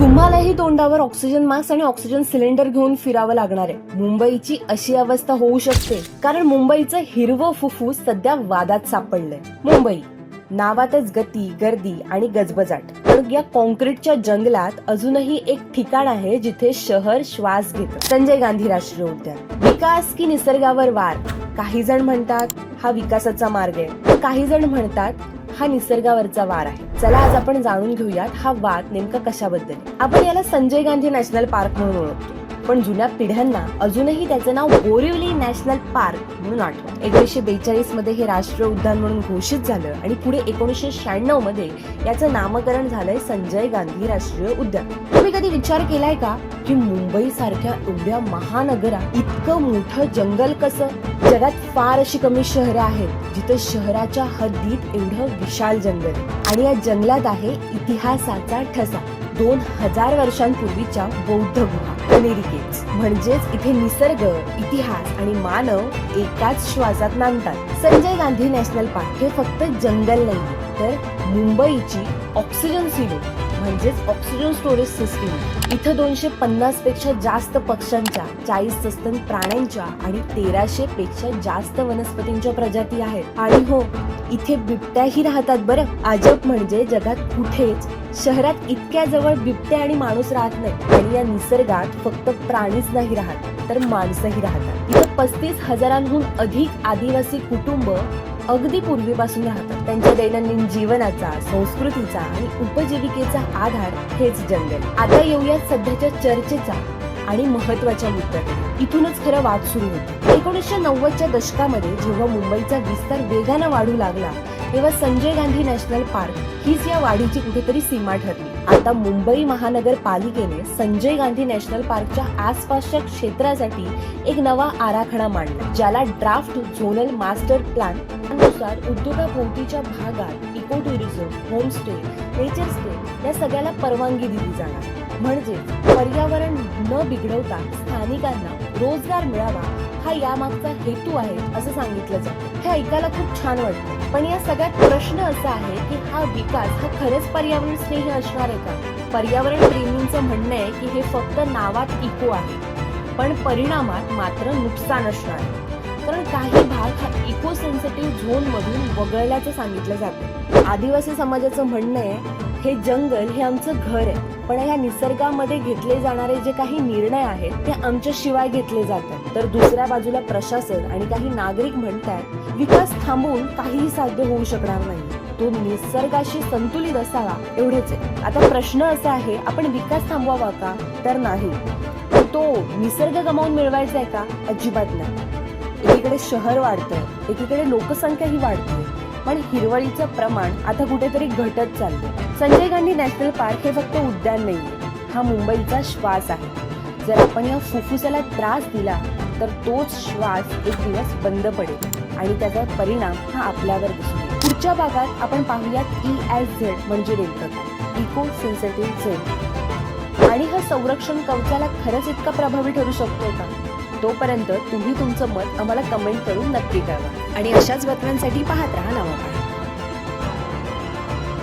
तुम्हालाही तोंडावर oxygen mask आणि ऑक्सिजन सिलेंडर घेऊन फिरावं लागणार आहे. मुंबईची अशी अवस्था होऊ शकते कारण मुंबईचं हिरवं फुफ्फुस सध्या वादात सापडलंय. मुंबई नावातच गती गर्दी आणि गजबजाट. पण या कॉन्क्रीटच्या जंगलात अजूनही एक ठिकाण आहे जिथे शहर श्वास घेत. संजय गांधी राष्ट्रीय उद्यान. विकास की निसर्गावर वार? काही जण म्हणतात हा विकासाचा मार्ग आहे. तर काही जण म्हणतात हा निसर्गावरचा वार आहे. चला आज आपण जाणून घेऊयात हा वाद नेमका कशाबद्दल. आपण याला संजय गांधी नॅशनल पार्क म्हणून ओळखतो. पण जुन्या पिढ्यांना अजूनही त्याचं नाव बोरिवली नॅशनल पार्क म्हणून आठवत. एकोणीसशे बेचाळीसमध्ये हे राष्ट्रीय उद्यान म्हणून घोषित झालं आणि पुढे एकोणीसशे शहाण्णवमध्ये याचं नामकरण झालंय संजय गांधी राष्ट्रीय उद्यान. तुम्ही कधी विचार केलाय का की मुंबई सारख्या एवढ्या महानगरात इतकं मोठं जंगल कसं? जगात फार अशी कमी शहरं आहेत जिथं शहराच्या हद्दीत एवढं विशाल जंगल आणि या जंगलात आहे इतिहासाचा ठसा. दोन हजार वर्षांपूर्वीच्या बौद्ध गुहा अमेरिकेत. म्हणजेच इथे निसर्ग इतिहास आणि मानव एकाच श्वासात नांदतात. संजय गांधी नॅशनल पार्क हे फक्त जंगल नाही तर मुंबईची ऑक्सिजन सिलो म्हणजेच ऑक्सिजन स्टोरेज सिस्टीम इथं दोनशे पन्नासपेक्षा जास्त पक्ष्यांच्या चाळीस सस्तन प्राण्यांच्या आणि तेराशे पेक्षा जास्त वनस्पतींच्या प्रजाती आहेत. आणि हो इथे बिबट्याही राहतात बरं. अजब म्हणजे जगात कुठेच शहरात इतक्या जवळ बिबटे आणि माणूस राहत नाही आणि या निसर्गात फक्त प्राणीच नाही राहत तर माणसंही राहतात. इथं पस्तीस हजारांहून अधिक आदिवासी कुटुंब अगदी पूर्वीपासून राहतात. त्यांच्या दैनंदिन जीवनाचा संस्कृतीचा आणि उपजीविकेचा आधार हेच जंगल. आता येऊयात सध्याच्या चर्चेचा आणि महत्त्वाच्या मुद्द्यात इथूनच खरं वाद सुरू होती. एकोणीसशे नव्वदच्या दशकामध्ये जेव्हा मुंबईचा विस्तार वेगानं वाढू लागला तेव्हा संजय गांधी नॅशनल पार्क हीच या वाढीची कुठेतरी सीमा ठरली. आता मुंबई महानगरपालिकेने संजय गांधी नॅशनल पार्कच्या आसपासच्या क्षेत्रासाठी एक नवा आराखडा मांडला ज्याला ड्राफ्ट झोनल मास्टर प्लॅननुसार उद्योगाभोवतीच्या भागात eco tourism homestay nature stay या सगळ्याला परवानगी दिली जाणार. म्हणजे पर्यावरण न बिघडवता स्थानिकांना रोजगार मिळावा हा यामागचा हेतू आहे असं सांगितलं जातं. हे ऐकायला खूप छान वाटतं. पण या सगळ्यात प्रश्न असा आहे की हा विकास हा खरंच पर्यावरण स्नेही असणार आहे का? पर्यावरण प्रेमींचं म्हणणं आहे की हे फक्त नावात इको आहे पण परिणामात मात्र नुकसान असणार आहे. कारण काही भाग हा इको सेन्सिटिव्ह झोन मधून वगळल्याचं सांगितलं जातं. आदिवासी समाजाचं म्हणणं आहे हे जंगल हे आमचं घर आहे. पण या निसर्गामध्ये घेतले जाणारे जे काही निर्णय आहेत ते आमच्या शिवाय घेतले जातात. तर दुसऱ्या बाजूला प्रशासन आणि काही नागरिक म्हणतात विकास थांबवून काहीही साध्य होऊ शकणार नाही. तो निसर्गाशी संतुलित असावा एवढेच आहे. आता प्रश्न असा आहे आपण विकास थांबवावा का? तर नाही. तो निसर्ग गमावून मिळवायचा आहे का? अजिबात नाही. एकीकडे शहर वाढतंय एकीकडे लोकसंख्या ही वाढते पण हिरवळीचं प्रमाण आता कुठेतरी घटत चाललंय. संजय गांधी नॅशनल पार्क हे फक्त उद्यान नाही हा मुंबईचा श्वास आहे. जर आपण या फुफ्फुसाला त्रास दिला तर तोच श्वास एक दिवस बंद पडेल आणि त्याचा परिणाम हा आपल्यावर दिसतो. पुढच्या भागात आपण पाहूयात ई एस झेड म्हणजे नेमकं इको सेन्सिटिव्ह झेड आणि हा संरक्षण कवचाला खरंच इतका प्रभावी ठरू शकतो का? तोपर्यंत तुम्ही तुमचं मत आम्हाला कमेंट करून नक्की कळवा. आणि अशाच बातम्यांसाठी पाहत राहा नवा